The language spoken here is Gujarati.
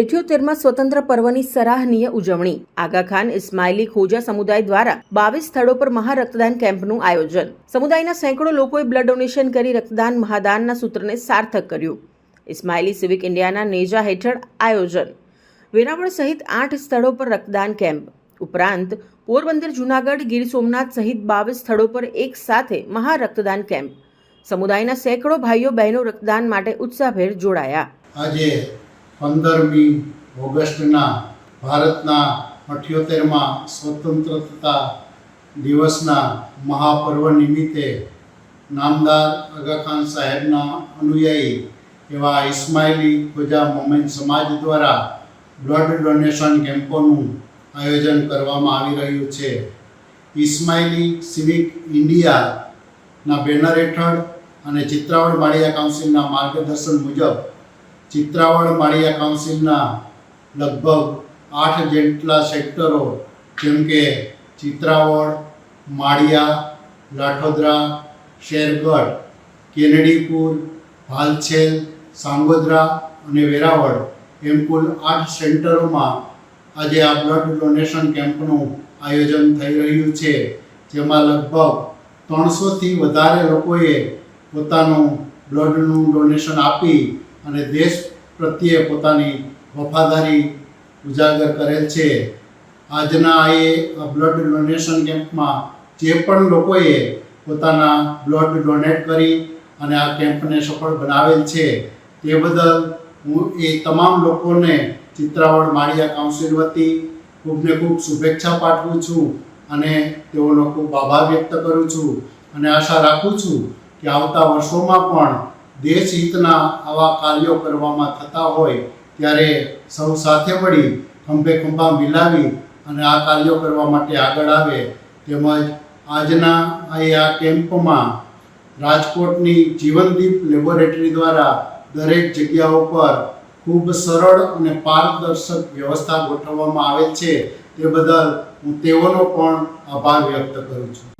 ઇઠ્યોતેરમાં સ્વતંત્ર પર્વની સરાહનીય ઉજવણી. આગા ખાન, ઇસ્માઇલી ખોજા સમુદાય દ્વારા બાવીસ સ્થળો પર મહારક્તદાન કેમ્પનું આયોજન. સમુદાયના સેંકડો લોકોએ બ્લડ ડોનેશન કરી રક્તદાન મહાદાનના સૂત્રને સાર્થક કર્યું. ઇસ્માઇલી સિવિક ઇન્ડિયાના નેજા હેઠળ આયોજન. વેરાવળ સહિત આઠ સ્થળો પર રક્તદાન કેમ્પ. ઉપરાંત, પોરબંદર, જૂનાગઢ, ગીર સોમનાથ સહિત બાવીસ સ્થળો પર એક સાથે મહારક્તદાન કેમ્પ. સમુદાયના સેંકડો ભાઈઓ બહેનો રક્તદાન માટે ઉત્સાહભેર જોડાયા. આજે પંદરમી ઓગસ્ટના ભારતના અઠ્યોતેરમાં સ્વતંત્રતા દિવસના મહાપર્વ નિમિત્તે નામદાર અગાખાન સાહેબના અનુયાયી એવા ઇસ્માઇલી ખોજા મોમેન્ટ સમાજ દ્વારા બ્લડ ડોનેશન કેમ્પોનું આયોજન કરવામાં આવી રહ્યું છે. ઇસ્માઇલી સિવિક ઇન્ડિયાના બેનર હેઠળ અને ચિત્રાવડ માળિયા કાઉન્સિલના માર્ગદર્શન મુજબ ચિત્રાવડ માળિયા કાઉન્સિલના લગભગ આઠ જેટલા સેક્ટરો જેમ કે ચિત્રાવડ માળિયા, લાઠોદરા, શેરગઢ, કેનડીપુર, ભાલછેલ, સાંગોદરા અને વેરાવળ એમ કુલ આઠ સેન્ટરોમાં આજે આ બ્લડ ડોનેશન કેમ્પનું આયોજન થઈ રહ્યું છે, જેમાં લગભગ ત્રણસોથી વધારે લોકોએ પોતાનું બ્લડનું ડોનેશન આપી અને દેશ પ્રત્યે પોતાની વફાદારી ઉજાગર કરેલ છે. આજના એ બ્લડ ડોનેશન કેમ્પમાં જે પણ લોકોએ પોતાના બ્લડ ડોનેટ કરી અને આ કેમ્પને સફળ બનાવેલ છે, તે બદલ હું એ તમામ લોકોને ચિત્રાવડ માળિયા કાઉન્સિલ વતી ખૂબને ખૂબ શુભેચ્છા પાઠવું છું અને તેઓનો ખૂબ આભાર વ્યક્ત કરું છું. અને આશા રાખું છું કે આવતા વર્ષોમાં પણ દેશ હિતના આવા કાર્યો કરવામાં થતા હોય ત્યારે સૌ સાથે મળી ખંભે ખંભા મિલાવી અને આ કાર્યો કરવા માટે આગળ આવે તેમજ આજના આ કેમ્પમાં રાજકોટની જીવનદીપ લેબોરેટરી દ્વારા દરેક જગ્યાઓ પર ખૂબ સરળ અને પારદર્શક વ્યવસ્થા ગોઠવવામાં આવે છે તે બદલ હું તેઓનો પણ આભાર વ્યક્ત કરું છું.